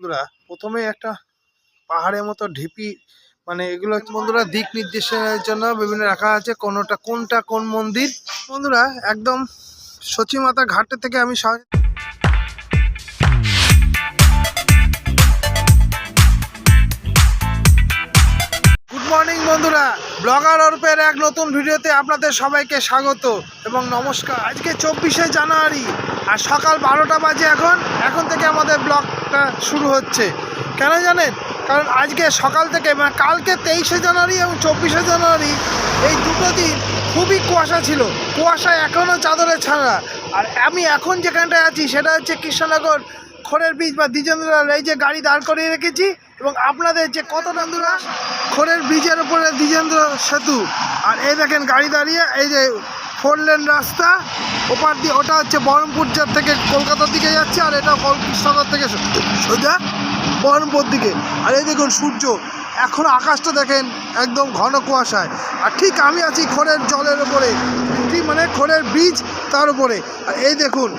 বন্ধুরা প্রথমে একটা পাহাড়ের মতো ঢিপি মানে এগুলো বন্ধুরা দিক নির্দেশনের জন্য বিভিন্ন রাখা আছে, কোনটা কোনটা কোন মন্দির। বন্ধুরা, একদম সচিমাতা ঘাটে থেকে আমি সহজ ব্লগার অর্পের এক নতুন ভিডিওতে আপনাদের সবাইকে স্বাগত এবং নমস্কার। আজকে চব্বিশে জানুয়ারি আর সকাল বারোটা বাজে এখন। এখন থেকে আমাদের ব্লগটা শুরু হচ্ছে। কেন জানেন? কারণ আজকে সকাল থেকে মানে কালকে তেইশে জানুয়ারি এবং চব্বিশে জানুয়ারি, এই দুটো দিন খুবই কুয়াশা ছিল। কুয়াশা এখনও চাদরে ছাড়া। আর আমি এখন যেখানটায় আছি, সেটা হচ্ছে কৃষ্ণনগর খড়ের বীজ বা দ্বিজেন্দ্রাল এই যে গাড়ি দাঁড় করিয়ে রেখেছি। এবং আপনাদের যে কত বন্ধুরা খড়ের ব্রিজের উপরে দ্বিজেন্দ্র সেতু। আর এই দেখেন গাড়ি দাঁড়িয়ে, এই যে ফোর লেন রাস্তা, ওপার দিয়ে ওটা হচ্ছে বহরমপুর থেকে কলকাতার দিকে যাচ্ছে, আর এটা কল- কৃষ্ণনগর থেকে সোজা বহরমপুর দিকে। আর এই দেখুন সূর্য, এখন আকাশটা দেখেন একদম ঘন কুয়াশায়। আর ঠিক আমি আছি খড়ের জলের উপরে ঠিক মানে খড়ের ব্রিজ তার উপরে। আর এই দেখুন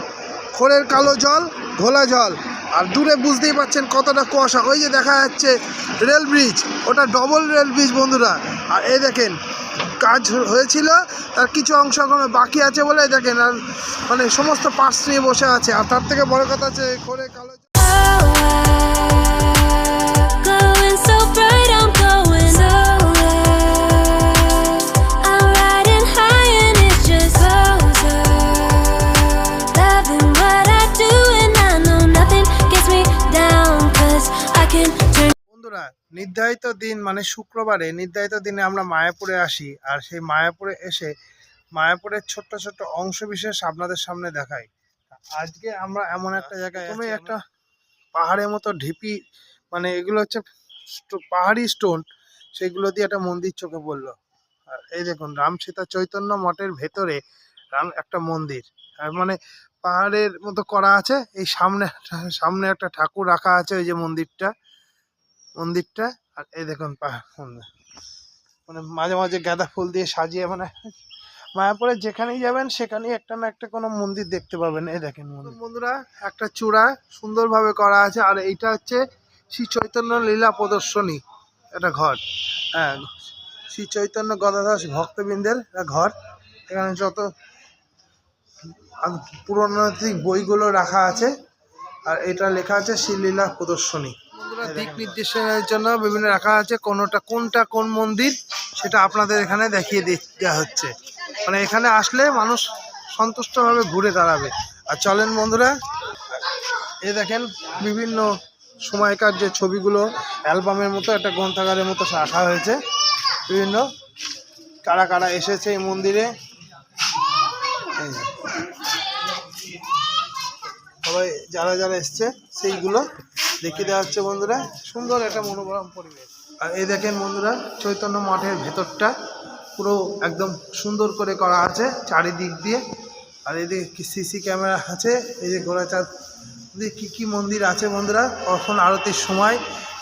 খড়ের কালো জল, ঘোলা জল। আর দূরে বুঝতেই পারছেন কতটা কুয়াশা। ওই যে দেখা যাচ্ছে রেল ব্রিজ, ওটা ডবল রেল ব্রিজ বন্ধুরা। আর এই দেখেন, কাজ হয়েছিল, তার কিছু অংশ এখনও বাকি আছে বলে দেখেন, আর মানে সমস্ত পার্টস নিয়ে বসে আছে। আর তার থেকে বড় কথা আছে করে কালো নির্ধারিত দিন মানে শুক্রবারে নির্ধারিত দিনে আমরা মায়াপুরে আসি আর সেই মায়াপুরে এসে মায়াপুরের ছোট্ট ছোট্ট অংশ বিশেষ আপনাদের সামনে দেখাই। আজকে আমরা এমন একটা জায়গায় তুমি একটা পাহাড়ের মতো ঢিপি মানে এগুলো হচ্ছে পাহাড়ি স্টোন সেগুলো দিয়ে একটা মন্দির চোখে পড়ল। আর এই দেখুন রাম সীতা চৈতন্য মঠের ভেতরে রাম একটা মন্দির। আর মানে পাহাড়ের মতো করা আছে এই সামনে সামনে একটা ঠাকুর রাখা আছে ওই যে মন্দিরটা। মন্দিরটা, আর এই দেখুন মানে মাঝে মাঝে গাঁদা ফুল দিয়ে সাজিয়ে মানে মায়াপুরে যেখানেই যাবেন, সেখানেই একটা না একটা কোনো মন্দির দেখতে পাবেন। এই দেখেন বন্ধুরা, একটা চূড়া সুন্দরভাবে করা আছে, আর এইটা হচ্ছে শ্রী চৈতন্য লীলা প্রদর্শনী, একটা ঘর। হ্যাঁ শ্রী চৈতন্য গদাদাস ভক্তবৃন্দের ঘর। এখানে যত পুরনোতিক বইগুলো রাখা আছে, আর এটা লেখা আছে শ্রীলীলা প্রদর্শনী। দিক নির্দেশনের জন্য বিভিন্ন রাখা আছে কোনটা কোনটা কোন মন্দির সেটা আপনাদের এখানে দেখিয়ে দেওয়া হচ্ছে। মানে এখানে আসলে মানুষ সন্তুষ্টভাবে ঘুরে দাঁড়াবে। আর চলেন বন্ধুরা এ দেখেন বিভিন্ন সময়কার যে ছবিগুলো অ্যালবামের মতো একটা গ্রন্থাগারের মতো রাখা হয়েছে। বিভিন্ন কারা কারা এসেছে এই মন্দিরে। সবাই যারা যারা এসছে সেইগুলো দেখিয়ে দেওয়া হচ্ছে বন্ধুরা। সুন্দর একটা মনোরম পরিবেশ। আর এই দেখেন বন্ধুরা, চৈতন্য মঠের ভেতরটা পুরো একদম সুন্দর করে করা আছে চারিদিক দিয়ে। আর এদিকে সিসি ক্যামেরা আছে, এই যে গোড়াচাঁদ দিয়ে কী কী মন্দির আছে বন্ধুরা কখন আরতির সময়,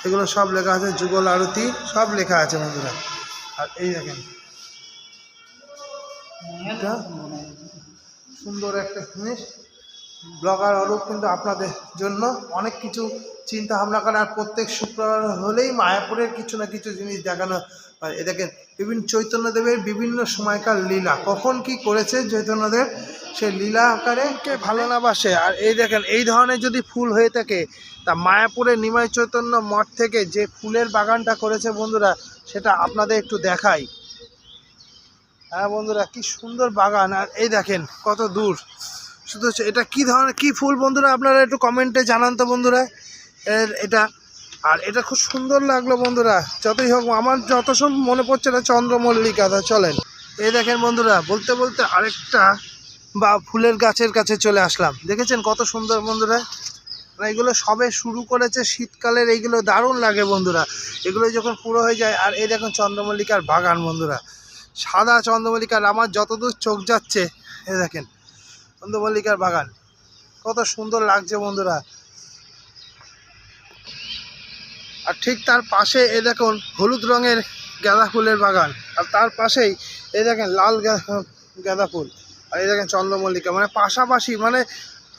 এগুলো সব লেখা আছে, যুগল আরতি, সব লেখা আছে বন্ধুরা। আর এই দেখেন সুন্দর একটা জিনিস। ব্লগার অরূপ কিন্তু আপনাদের জন্য অনেক কিছু চিন্তা ভাবনা করে আর প্রত্যেক শুক্রবার হলেই মায়াপুরের কিছু না কিছু জিনিস দেখানো হয়। এ দেখেন, বিভিন্ন চৈতন্যদেবের বিভিন্ন সময়কার লীলা। কখন কি করেছে চৈতন্যদেব? সে লীলা আকারে কে ভালো না বাসে। আর এই দেখেন, এই ধরনের যদি ফুল হয়ে থাকে, তা মায়াপুরের নিমাই চৈতন্য মঠ থেকে যে ফুলের বাগানটা করেছে বন্ধুরা, সেটা আপনাদের একটু দেখাই। হ্যাঁ বন্ধুরা, কি সুন্দর বাগান। আর এই দেখেন, কত দূর। শুধু এটা কি ধরনের, কি ফুল বন্ধুরা, আপনারা একটু কমেন্টে জানান তো বন্ধুরা। এর এটা, আর এটা খুব সুন্দর লাগল বন্ধুরা, যতই হোক, আমার যত সব মনে পড়ছে না চন্দ্রমল্লিকা, তা চলেন। এই দেখেন বন্ধুরা, বলতে বলতে আরেকটা বা ফুলের গাছের কাছে চলে আসলাম। দেখেছেন কত সুন্দর বন্ধুরা? এগুলো সবে শুরু করেছে শীতকালের, এইগুলো দারুণ লাগে বন্ধুরা। এগুলো যখন পুরো হয়ে যায়, আর এই দেখুন চন্দ্রমল্লিকার বাগান বন্ধুরা। সাদা চন্দ্রমল্লিকার, আমার যতদূর চোখ যাচ্ছে এ দেখেন, চন্দ্রমল্লিকার বাগান। কত সুন্দর লাগছে বন্ধুরা। আর ঠিক তার পাশে এ দেখুন হলুদ রঙের গাঁদা ফুলের বাগান। আর তার পাশেই এই দেখেন লাল গাঁদা ফুল। আর এই দেখেন চন্দ্রমল্লিকা। মানে পাশাপাশি মানে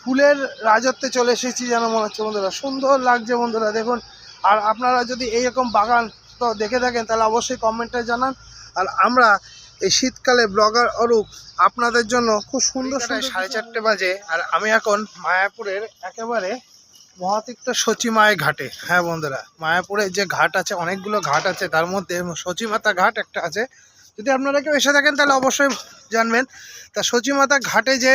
ফুলের রাজত্বে চলে এসেছি যেন মনে হচ্ছে বন্ধুরা। সুন্দর লাগছে বন্ধুরা দেখুন। আর আপনারা যদি এইরকম বাগান তো দেখে থাকেন তাহলে অবশ্যই কমেন্টে জানান। আর আমরা এই শীতকালে ব্লগার অরূপ আপনাদের জন্য খুব সুন্দর সুন্দর সাড়ে চারটে বাজে আর আমি এখন মায়াপুরের একেবারে মহাতিক্ত সচিমায় ঘাটে। হ্যাঁ বন্ধুরা মায়াপুরে যে ঘাট আছে অনেকগুলো ঘাট আছে তার মধ্যে সচিমাতা ঘাট একটা আছে। যদি আপনারা কেউ এসে থাকেন তাহলে অবশ্যই জানবেন। তা সচিমাতা ঘাটে যে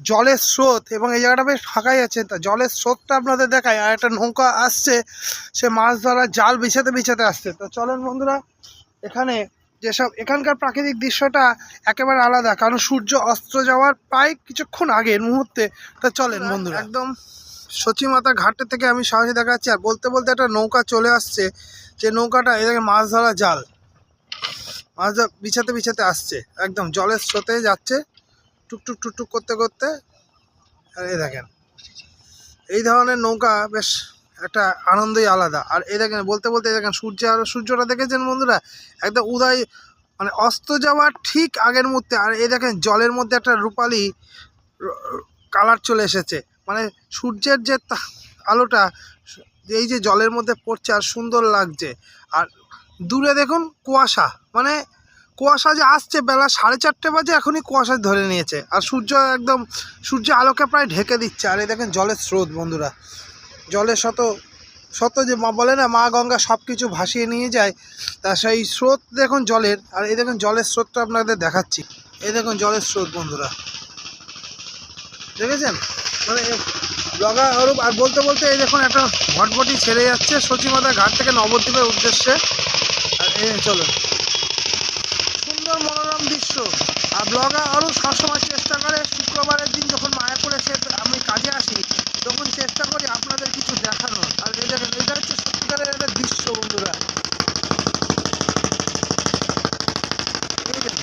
জলের স্রোত এবং এই জায়গাটা বেশ ফাঁকাই আছে তা জলের স্রোতটা আপনাদের দেখায় আর একটা নৌকা আসছে সে মাছ ধরার জাল বিছাতে বিছাতে আসছে। তো চলেন বন্ধুরা এখানে যেসব এখানকার প্রাকৃতিক দৃশ্যটা একেবারে আলাদা কারণ সূর্য অস্ত যাওয়ার প্রায় কিছুক্ষণ আগের মুহূর্তে। তা চলেন বন্ধুরা। একদম সচিমাতা ঘাটে থেকে আমি সহজে দেখাচ্ছি আর বলতে বলতে একটা নৌকা চলে আসছে। যে নৌকাটা এদিকে মাছ ধরা জাল। মাছ ধরা বিছাতে বিছাতে আসছে। একদম জলের স্রোতে যাচ্ছে। টুকটুক টুকটুক করতে করতে আর এ দেখেন। এই ধরনের নৌকা বেশ একটা আনন্দই আলাদা। আর এ দেখেন, বলতে বলতে এই দেখেন, সূর্য আর সূর্যটা দেখেছেন বন্ধুরা? একদম উদয় মানে অস্ত যাওয়ার ঠিক আগের মুহূর্তে। আর এই দেখেন, জলের মধ্যে একটা রূপালি কালার চলে এসেছে। মানে সূর্যের যে আলোটা, এই যে জলের মধ্যে পড়ছে আর সুন্দর লাগছে। আর দূরে দেখুন কুয়াশা মানে কুয়াশা যে আসছে বেলা সাড়ে চারটে বাজে এখনই কুয়াশা ধরে নিয়েছে। আর সূর্য একদম, সূর্য আলোকে প্রায় ঢেকে দিচ্ছে। আর এই দেখেন জলের স্রোত বন্ধুরা। জলের শত শত যে মা, বলে না, মা গঙ্গা সব কিছু ভাসিয়ে নিয়ে যায়, তা সেই স্রোত দেখুন জলের। আর এই দেখুন জলের স্রোতটা আপনাদের দেখাচ্ছি। এই দেখুন জলের স্রোত বন্ধুরা। দেখেছেন? মানে লগা অরূপ, আর বলতে বলতে এই দেখুন, একটা ভটভটি ছেড়ে যাচ্ছে সচিমাতা ঘাট থেকে নবদ্বীপের উদ্দেশ্যে। চলুন। সুন্দর মনোরম দৃশ্য। আর ব্লগার আরও সবসময় চেষ্টা করে, শুক্রবারের দিন যখন মায়াপুরে সে আমি কাজে আসি, তখন চেষ্টা করি আপনাদের কিছু দেখানোর। আর দেখেন, এটা হচ্ছে সত্যিকারের একটা দৃশ্য, বন্ধুরা এই দেখেন।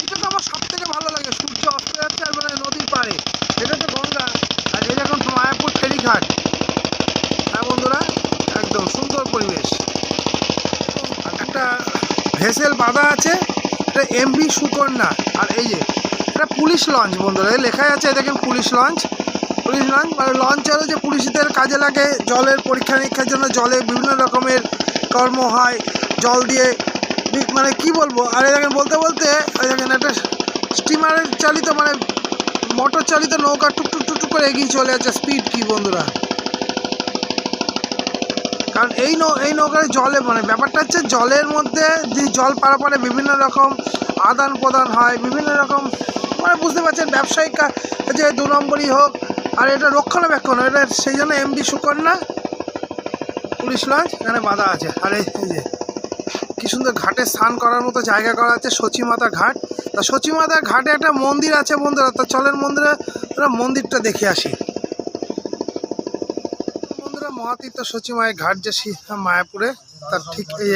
এইটা তো আমার সব থেকে ভালো লাগে সূর্য অস্ত যাচ্ছে আর মানে নদীর পাড়ে এটা তো গঙ্গা আর এই দেখুন মায়াপুর ফেরিঘাট হ্যাঁ বন্ধুরা একদম সুন্দর পরিবেশ আর একটা ভেসেল বাঁধা আছে, এটা এমবি সুকন্যা, আর এই যে, এটা পুলিশ লঞ্চ বন্ধুরা লেখাই আছে দেখেন পুলিশ লঞ্চ পুলিশ লঞ্চ মানে লঞ্চ হলো যে পুলিশদের কাজে লাগে জলের পরীক্ষা নিরীক্ষার জন্য জলে বিভিন্ন রকমের কর্ম হয়, জল দিয়ে মানে কি বলব, আর দেখেন বলতে বলতে দেখেন একটা স্টিমারের চালিত মানে মোটর চালিত নৌকা টুকটুক টুকটুক করে এগিয়ে চলে যাচ্ছে স্পিড কি বন্ধুরা? কারণ এই নৌ, এই নৌকার জলে মানে ব্যাপারটা হচ্ছে জলের মধ্যে যে জল পারাপারে বিভিন্ন রকম আদান প্রদান হয়, বিভিন্ন রকম মানে বুঝতে পারছেন ব্যবসায়িক যে দু নম্বরই হোক, আর এটা রক্ষণাবেক্ষণ, এটা সেই জন্য এমবি সুকন্যা পুলিশ লঞ্চ এখানে বাঁধা আছে। আর, এই যে, কি সুন্দর ঘাটে স্নান করার মতো জায়গা করা আছে, সচিমাতা ঘাট। তা সচিমাতা ঘাটে একটা মন্দির আছে বন্ধুরা, তা চলেন মন্দিরে মন্দিরটা দেখে আসি। মহাতীর্থ সচিমায় ঘাট যে মায়াপুরে, তার ঠিক এই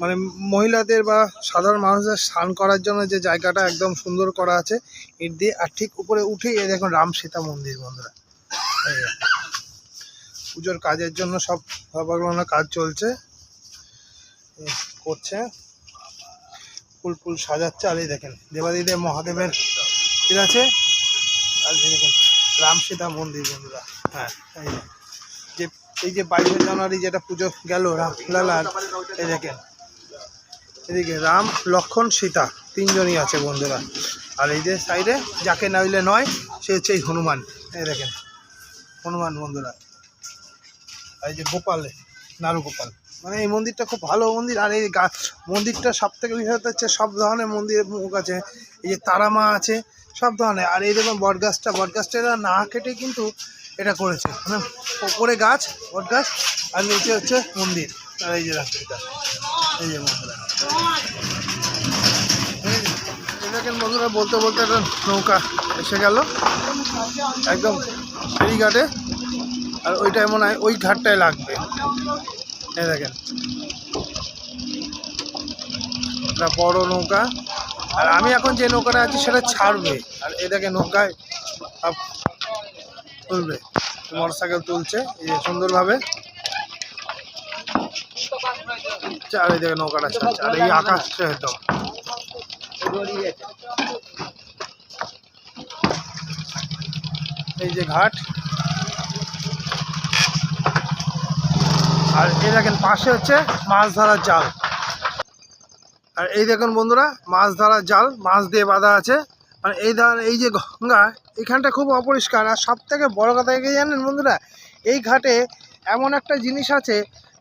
মানে মহিলাদের বা সাধারণ মানুষদের স্নান করার জন্য যে জায়গাটা একদম সুন্দর করা আছে ইট দিয়ে আর ঠিক উপরে উঠেই এই দেখুন রাম সীতা মন্দির বন্ধুরা। পুজোর কাজের জন্য সব সবাগুলো কাজ চলছে। করছে। ফুল ফুল সাজাচ্ছে, আর এই দেখেন দেবাদিদেব মহাদেবের ঠিক আছে। আর দেখেন রাম সীতা মন্দির বন্ধুরা। হ্যাঁ এই এই যে বাইশে জানুয়ারি যেটা পুজো গেল রামলালার দেখেন। এদিকে রাম, লক্ষণ, সীতা, তিনজনই আছে বন্ধুরা। আর এই যে সাইডে, যাকে নইলে নয়, সে হচ্ছে এই হনুমান। এই দেখেন, হনুমান বন্ধুরা। এই যে গোপাল নারু গোপাল মানে এই মন্দিরটা খুব ভালো মন্দির। আর এই মন্দিরটা সব থেকে বিষয় হচ্ছে সব ধরনের মন্দিরের মুখ আছে। এই যে তারামা আছে, সব ধরনের। আর এই দেখুন, বটগাছটা। বটগাছটা না কেটে কিন্তু এটা করেছে মানে ওপরে গাছ, বট গাছ, আর নিচে হচ্ছে মন্দির। আর এই যে রাস্তাটা এই যে বন্ধুরা এই বন্ধুরা বলতে বলতে একটা নৌকা এসে গেল। একদম ফেরিঘাটে আর ওইটাই মনে হয় ওই ঘাটটায় লাগবে। এই দেখেন। একটা বড় নৌকা। আর আমি এখন যে নৌকাটা আছি সেটা ছাড়বে। আর এ দেখে নৌকায় সব তুলবে মোটর সাইকেল তুলছে, এই সুন্দরভাবে। দেখে নৌকাটা ছাড়ছে আর এই আকাশটা একদম। এই যে ঘাট। আর এই দেখেন, পাশে হচ্ছে মাছ ধরার জাল। আর এই দেখুন বন্ধুরা, মাছ ধরার জাল, মাছ দিয়ে বাঁধা আছে। আর এই ধর এই যে গঙ্গা এখানটা খুব অপরিষ্কার। আর সব থেকে বড়ো কথা কি জানেন বন্ধুরা? এই ঘাটে এমন একটা জিনিস আছে,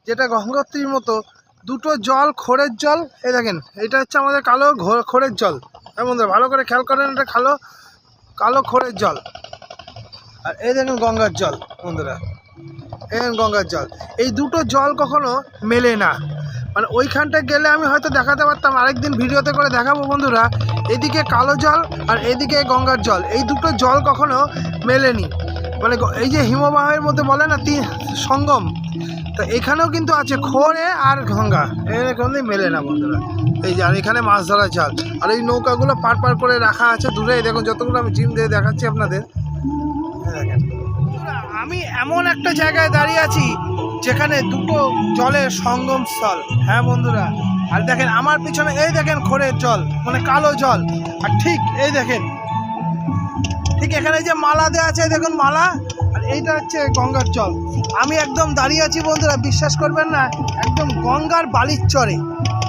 যেটা গঙ্গোত্রীর মতো দুটো জল খোরের জল, এই দেখেন, এটা হচ্ছে আমাদের কালো খোরের জল। হ্যাঁ বন্ধুরা, ভালো করে খেয়াল করেন এটা কালো কালো খোরের জল। আর এই দেখেন গঙ্গার জল বন্ধুরা। এই গঙ্গার জল। এই দুটো জল কখনো মেলে না। মানে ওইখানটা গেলে আমি হয়তো দেখাতে পারতাম, আরেকদিন ভিডিওতে করে দেখাবো বন্ধুরা। এদিকে কালো জল আর এদিকে গঙ্গার জল। এই দুটো জল কখনো মেলেনি। মানে এই যে হিমবাহের মধ্যে বলে না, তিন সঙ্গম। তো এখানেও কিন্তু আছে খোরে আর গঙ্গা। এখানে মেলে না বন্ধুরা। এই যে, আর এখানে মাছ ধরার জাল। আর এই নৌকাগুলো পার পার করে রাখা আছে দূরে। দেখুন, যতগুলো আমি জিম দিয়ে দেখাচ্ছি আপনাদের। আমি এমন একটা জায়গায় দাঁড়িয়ে আছি যেখানে দুটো জলের সঙ্গম স্থল। হ্যাঁ বন্ধুরা? আর দেখেন আমার পিছনে এই দেখেন খোরের জল মানে কালো জল। আর ঠিক এই দেখেন। ঠিক এখানে যে মালা দেওয়া আছে দেখুন মালা। আর এইটা হচ্ছে গঙ্গার জল। আমি একদম দাঁড়িয়ে আছি বন্ধুরা, বিশ্বাস করবেন না, একদম গঙ্গার বালির চরে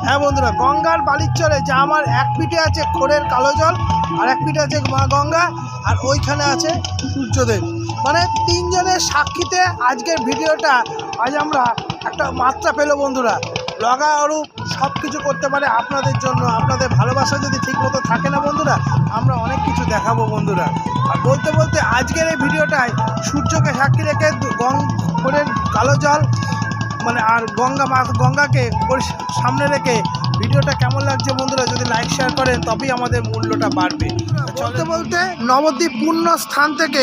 হ্যাঁ বন্ধুরা, গঙ্গার বালির চরে যা আমার এক পিঠে আছে খোরের কালো জল, আর এক পিঠে আছে মা গঙ্গা, আর ওইখানে আছে সূর্যদেব। মানে তিনজনের সাক্ষীতে আজকের ভিডিওটা আজ আমরা একটা মাত্রা পেল বন্ধুরা। লগা অরূপ সব কিছু করতে পারে আপনাদের জন্য। আপনাদের ভালোবাসা যদি ঠিক মতো থাকে না বন্ধুরা, আমরা অনেক কিছু দেখাবো বন্ধুরা। আর বলতে বলতে আজকের এই ভিডিওটায় সূর্যকে সাক্ষী রেখে গঙ্গের কালো জল মানে আর গঙ্গা মা গঙ্গাকে সামনে রেখে ভিডিওটা কেমন লাগছে বন্ধুরা, যদি লাইক শেয়ার করেন, তবেই আমাদের মূল্যটা বাড়বে। চলতে বলতে, নবদ্বীপ পূর্ণ স্থান থেকে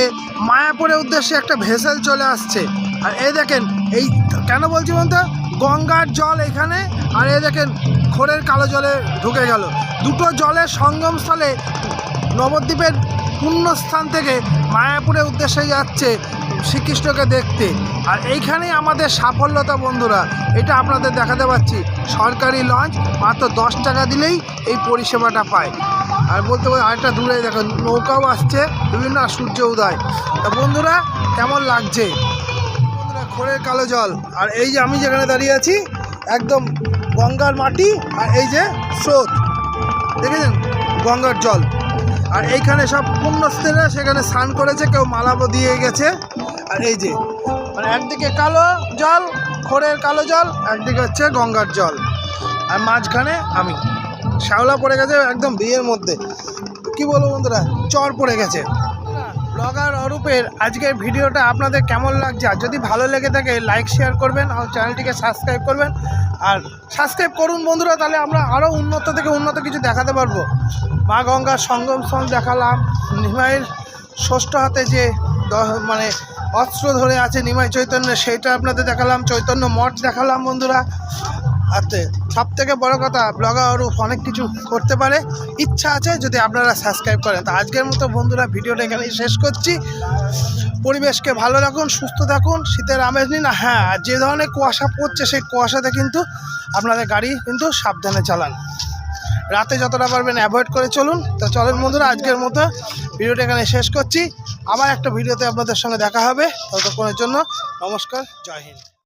মায়াপুরের উদ্দেশ্যে একটা ভেসেল চলে আসছে। আর এই দেখেন, এই কেন বলছি বলতে গঙ্গার জল এখানে, আর এই দেখেন, খোরের কালো জলে ঢুকে গেল। দুটো জলের সঙ্গমস্থলে নবদ্বীপের পুণ্যস্থান থেকে মায়াপুরের উদ্দেশ্যে যাচ্ছে শ্রীকৃষ্ণকে দেখতে। আর এইখানেই আমাদের সাফল্যতা বন্ধুরা, এটা আপনাদের দেখাতে পাচ্ছি। সরকারি লঞ্চ মাত্র দশ টাকা দিলেই এই পরিষেবাটা পায়। আর বলতে বলতে আরেকটা দূরে দেখো, নৌকাও আসছে, বিভিন্ন সূর্য উদয়। তা বন্ধুরা, কেমন লাগছে? বন্ধুরা, খোরের কালো জল। আর এই যে আমি যেখানে দাঁড়িয়ে আছি, একদম গঙ্গার মাটি আর এই যে স্রোত। দেখেছেন? গঙ্গার জল। আর এইখানে সব পুণ্যস্থেরা, সেখানে স্নান করেছে, কেউ মালাবো দিয়ে গেছে। আর এই যে মানে একদিকে কালো জল, খোরের কালো জল, একদিকে হচ্ছে গঙ্গার জল। আর মাঝখানে আমি। শ্যাওলা পড়ে গেছে একদম বিয়ের মধ্যে। কি বলব বন্ধুরা? চর পড়ে গেছে। ব্লগার অরূপের আজকের ভিডিওটা আপনাদের কেমন লাগছে? আর যদি ভালো লেগে থাকে লাইক শেয়ার করবেন আর চ্যানেলটিকে সাবস্ক্রাইব করবেন। আর সাবস্ক্রাইব করুন বন্ধুরা, তাহলে আমরা আরও উন্নত থেকে উন্নত কিছু দেখাতে পারব। মা গঙ্গার সঙ্গম স্থল দেখালাম। নিমাইয়ের ষষ্ঠ হাতে যে মানে অস্ত্র ধরে আছে নিমাই চৈতন্য সেইটা আপনাদের দেখালাম। চৈতন্য মঠ দেখালাম বন্ধুরা। আর সব থেকে বড় কথা, ব্লগার অনেক কিছু করতে পারে। ইচ্ছা আছে যদি আপনারা সাবস্ক্রাইব করেন। তো আজকের মতো বন্ধুরা, ভিডিওটা এখানেই শেষ করছি। পরিবেশকে ভালো রাখুন, সুস্থ থাকুন, শীতের আমেজ নিন। হ্যাঁ যে ধরনের কুয়াশা পড়ছে, সেই কুয়াশাতে কিন্তু আপনাদের গাড়ি কিন্তু সাবধানে চালান। রাতে যতটা পারবেন অ্যাভয়েড করে চলুন। তো চলেন বন্ধুরা, আজকের মতো ভিডিওটা এখানে শেষ করছি। আবার একটা ভিডিওতে আপনাদের সঙ্গে দেখা হবে ততক্ষণের জন্য নমস্কার, জয় হিন্দ।